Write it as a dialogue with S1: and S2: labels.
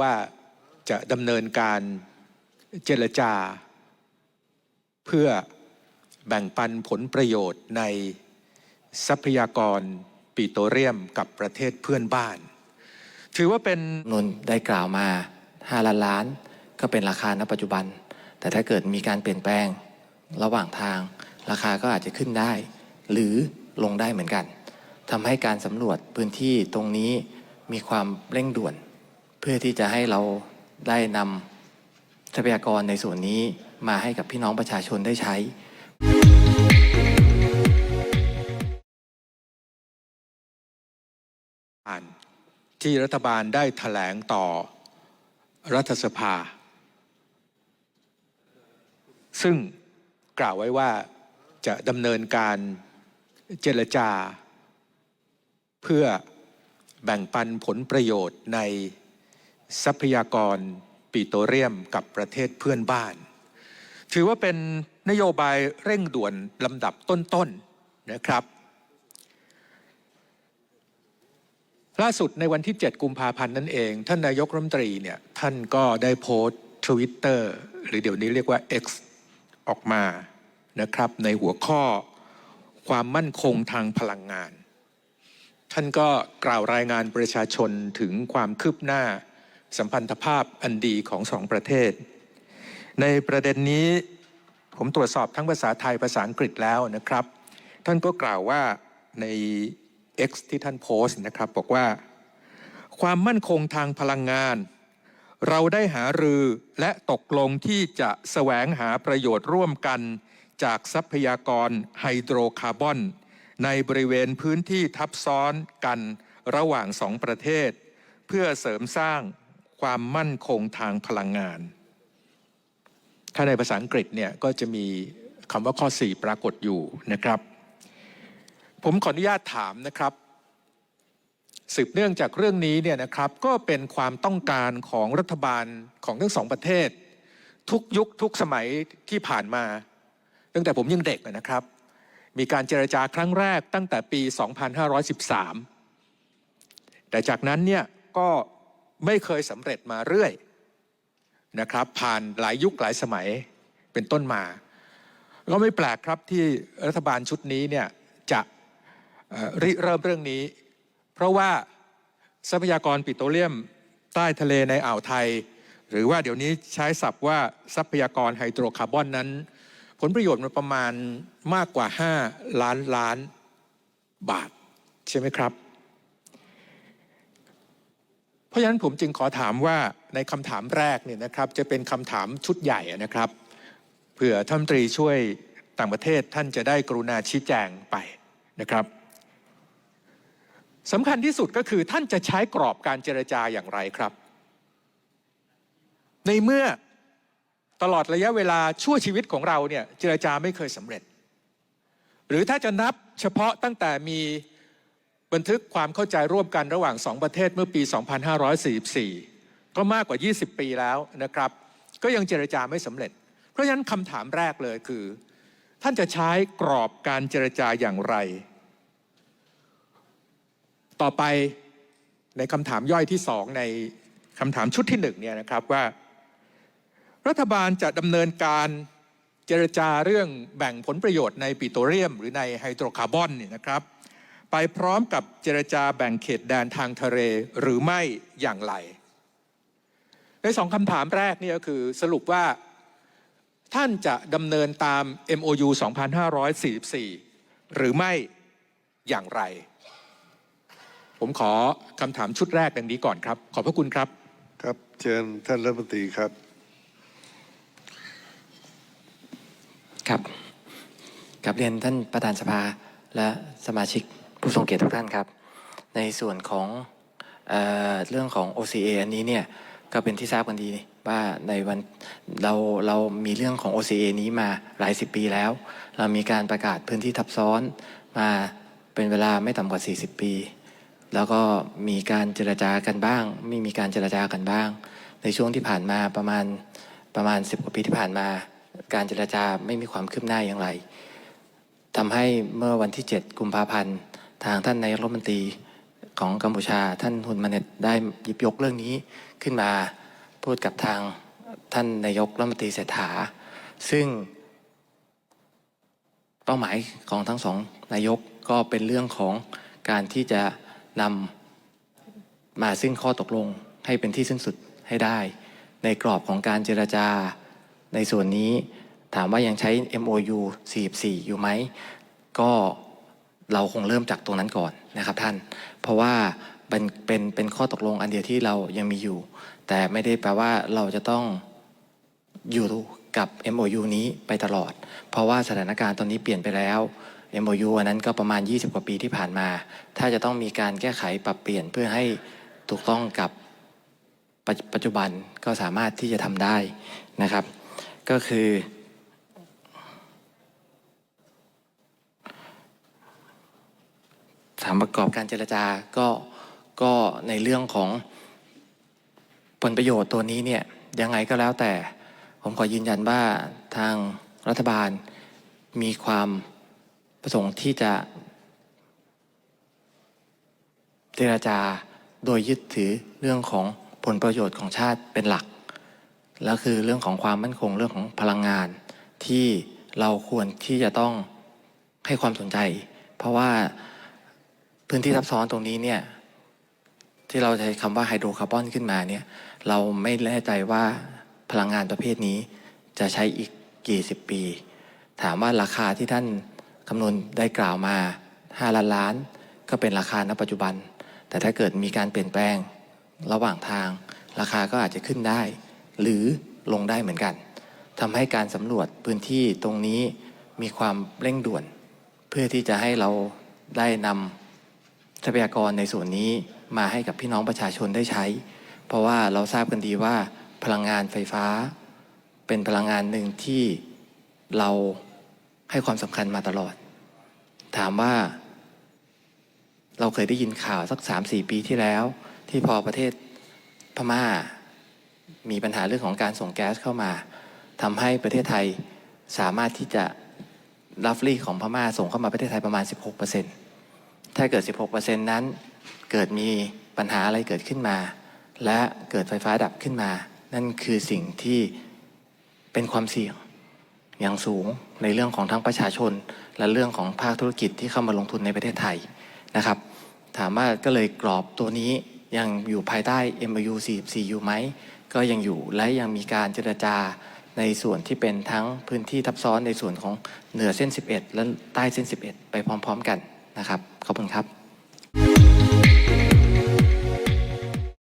S1: ว่าจะดำเนินการเจรจา เพื่อแบ่งปันผลประโยชน์ในทรัพยากรปิโตรเลียมกับประเทศเพื่อนบ้าน ถือว่าเป็น
S2: นนได้กล่าวมา 5 ล้านล้าน ก็เป็นราคาณปัจจุบัน แต่ถ้าเกิดมีการเปลี่ยนแปลงระหว่างทาง ราคาก็อาจจะขึ้นได้ หรือลงได้เหมือนกันทำให้การสำรวจพื้นที่ตรงนี้มีความเร่งด่วน เพื่อที่จะให้เราได้นำทรัพยากรในส่วนนี้มาให้กับพี่น้องประชาชนได้ใช้
S1: อ่านที่รัฐบาลได้แถลงต่อรัฐสภา ซึ่งกล่าวไว้ว่าจะดำเนินการเจรจา เพื่อแบ่งปันผลประโยชน์ใน ทรัพยากรปิโตรเลียมกับประเทศเพื่อนบ้าน ถือว่าเป็นนโยบายเร่งด่วนลำดับต้นๆนะครับ ล่าสุดในวันที่ 7 กุมภาพันธ์นั่นเอง ท่านนายกรัฐมนตรีเนี่ยท่านก็ได้โพสต์ทวิตเตอร์หรือเดี๋ยวนี้เรียกว่า X ออกมานะครับในหัวข้อความมั่นคงทางพลังงาน ท่านก็กล่าวรายงานประชาชนถึงความคืบหน้า สัมพันธภาพอันดีของสองประเทศ ในประเด็นนี้ผมตรวจสอบทั้งภาษาไทยภาษาอังกฤษแล้วนะครับ ท่านก็กล่าวว่าใน X ที่ท่านโพสต์นะครับ บอกว่า ความมั่นคงทางพลังงาน เราได้หารือและตกลงที่จะแสวงหาประโยชน์ร่วมกันจากทรัพยากรไฮโดรคาร์บอน ในบริเวณพื้นที่ทับซ้อนกันระหว่างสองประเทศ เพื่อเสริมสร้าง ความมั่นคงทางพลังงาน ถ้าในภาษาอังกฤษเนี่ยก็จะมีคำว่าข้อ 4 ปรากฏอยู่นะครับ ผมขออนุญาตถามนะครับสืบเนื่องจากเรื่องนี้เนี่ยนะครับก็เป็นความต้องการของรัฐบาลของทั้งสองประเทศ ทุกยุคทุกสมัยที่ผ่านมา ตั้งแต่ผมยังเด็กนะครับ มีการเจรจาครั้งแรกตั้งแต่ปี 2513 แต่จากนั้นเนี่ยก็ ไม่เคยสำเร็จมาเรื่อยนะครับ ผ่านหลายยุคหลายสมัยเป็นต้นมา ก็ไม่แปลกครับที่รัฐบาลชุดนี้เนี่ยจะริเริ่มเรื่องนี้ เพราะว่าทรัพยากรปิโตรเลียมใต้ทะเลในอ่าวไทย หรือว่าเดี๋ยวนี้ใช้ศัพท์ว่าทรัพยากรไฮโดรคาร์บอนนั้น ผลประโยชน์มันประมาณมากกว่า 5 ล้านล้านบาท ใช่ไหมครับ เพราะฉะนั้นผมจึงขอถามว่าในคำถามแรกเนี่ยนะครับ จะเป็นคำถามชุดใหญ่นะครับเผื่อท่านรัฐมนตรีช่วยต่างประเทศท่านจะได้กรุณาชี้แจงไปนะครับสำคัญที่สุดก็คือท่านจะใช้กรอบการเจรจาอย่างไรครับ ในเมื่อตลอดระยะเวลาชั่วชีวิตของเราเนี่ยเจรจาไม่เคยสำเร็จ หรือถ้าจะนับเฉพาะตั้งแต่มี บันทึกความเข้าใจร่วมกันระหว่างสองประเทศเมื่อปี 2544 ก็มากกว่า 20 ปีแล้วนะครับ ก็ยังเจรจาไม่สำเร็จ เพราะฉะนั้นคำถามแรกเลยคือ ท่านจะใช้กรอบการเจรจาอย่างไร ต่อไปในคำถามย่อยที่สองในคำถามชุดที่หนึ่งเนี่ยนะครับว่า รัฐบาลจะดำเนินการเจรจาเรื่องแบ่งผลประโยชน์ในปิโตรเลียม หรือในไฮโดรคาร์บอนเนี่ยนะครับ ไปพร้อมกับเจรจาแบ่งเขตแดนทางทะเลหรือไม่อย่างไร ในสองคำถามแรกนี่ก็คือสรุปว่า ท่านจะดำเนินตาม MOU 2544 หรือไม่อย่างไร ผมขอคำถามชุดแรกดังนี้ก่อนครับ ขอบพระคุณครับ
S3: ครับเชิญท่านรัฐมนตรีครับ
S2: ครับกับเรียนท่านประธานสภาและสมาชิก ผู้ทรงเกียรติทุกท่านครับ ในส่วนของเออเรื่องของ OCA อันนี้เนี่ยก็เป็นที่ทราบกันดีว่าในวันเราเรามีเรื่องของ OCA นี้มาหลายสิบปีแล้ว เรามีการประกาศพื้นที่ทับซ้อนมาเป็นเวลาไม่ต่ำกว่า 40 ปี แล้วก็มีการเจรจากันบ้าง ไม่มีการเจรจากันบ้าง ในช่วงที่ผ่านมาประมาณประมาณ 10 กว่าปีที่ผ่านมา การเจรจาไม่มีความคืบหน้าอย่างไรทำให้เมื่อวันที่ 7 กุมภาพันธ์ ทางท่านนายกรัฐมนตรีของกัมพูชา ท่านฮุนมาเน็ตได้หยิบยกเรื่องนี้ขึ้นมาพูดกับทางท่านนายกรัฐมนตรีเศรษฐา ซึ่ง เป้าหมายของทั้งสองนายกก็เป็นเรื่องของการที่จะนำมาซึ่งข้อตกลงให้เป็นที่สิ้นสุดให้ได้ ในกรอบของการเจรจา ในส่วนนี้ถามว่ายังใช้ MOU 44 อยู่ไหม ก็ เราคงเริ่มจากตรงนั้นก่อนนะครับท่าน เพราะว่าเป็นเป็นเป็นข้อตกลงอันเดียวที่เรายังมีอยู่ แต่ไม่ได้แปลว่าเราจะต้องอยู่กับ MOU นี้ไปตลอด เพราะว่าสถานการณ์ตอนนี้เปลี่ยนไปแล้ว MOU อันนั้นก็ประมาณ 20 กว่าปีที่ผ่านมา ถ้าจะต้องมีการแก้ไขปรับเปลี่ยนเพื่อให้ถูกต้องกับปัจปัจจุบันก็สามารถที่จะทำได้นะครับ ก็คือ ถามประกอบการเจรจาก็ก็ในเรื่องของผลประโยชน์ตัวนี้เนี่ยยังไงก็แล้วแต่ ผมขอยืนยันว่าทางรัฐบาลมีความประสงค์ที่จะเจรจาโดยยึดถือเรื่องของผลประโยชน์ของชาติเป็นหลัก แล้วคือเรื่องของความมั่นคงเรื่องของพลังงาน ที่เราควรที่จะต้องให้ความสนใจ เพราะว่า พื้นที่ทับซ้อนตรงนี้เนี่ยที่เราใช้คำว่าไฮโดรคาร์บอนขึ้นมาเนี่ยเราไม่แน่ใจว่าพลังงานประเภทนี้จะใช้อีกกี่สิบปี ถามว่าราคาที่ท่านคำนวณได้กล่าวมา 5 ล้านล้าน ก็เป็นราคาณปัจจุบัน แต่ถ้าเกิดมีการเปลี่ยนแปลงระหว่างทาง ราคาก็อาจจะขึ้นได้ หรือลงได้เหมือนกันทำให้การสำรวจพื้นที่ตรงนี้มีความเร่งด่วน เพื่อที่จะให้เราได้นำ ทรัพยากรในส่วนนี้มาให้กับพี่น้องประชาชนได้ใช้ เพราะว่าเราทราบกันดีว่าพลังงานไฟฟ้า เป็นพลังงานหนึ่งที่เราให้ความสำคัญมาตลอด ถามว่า เราเคยได้ยินข่าวสักสามสี่ปีที่แล้ว ที่พอประเทศพม่า มีปัญหาเรื่องของการส่งแก๊สเข้ามาทำให้ประเทศไทยสามารถที่จะรับรีของพม่าส่งเข้ามาประเทศไทยประมาณ 16% ถ้าเกิด 16%นั้น เกิดมีปัญหาอะไรเกิดขึ้นมา และเกิดไฟฟ้าดับขึ้นมา นั่นคือสิ่งที่เป็นความเสี่ยงอย่างสูงในเรื่องของทั้งประชาชน และเรื่องของภาคธุรกิจที่เข้ามาลงทุนในประเทศไทยนะครับ ถามว่าก็เลยกรอบตัวนี้ยังอยู่ภายใต้ MOU 44 อยู่ไหม ก็ยังอยู่และยังมีการเจรจาในส่วนที่เป็นทั้งพื้นที่ทับซ้อนในส่วนของเหนือเส้น 11 และใต้เส้น 11 ไปพร้อม ๆ กัน นะครับ ขอบคุณครับ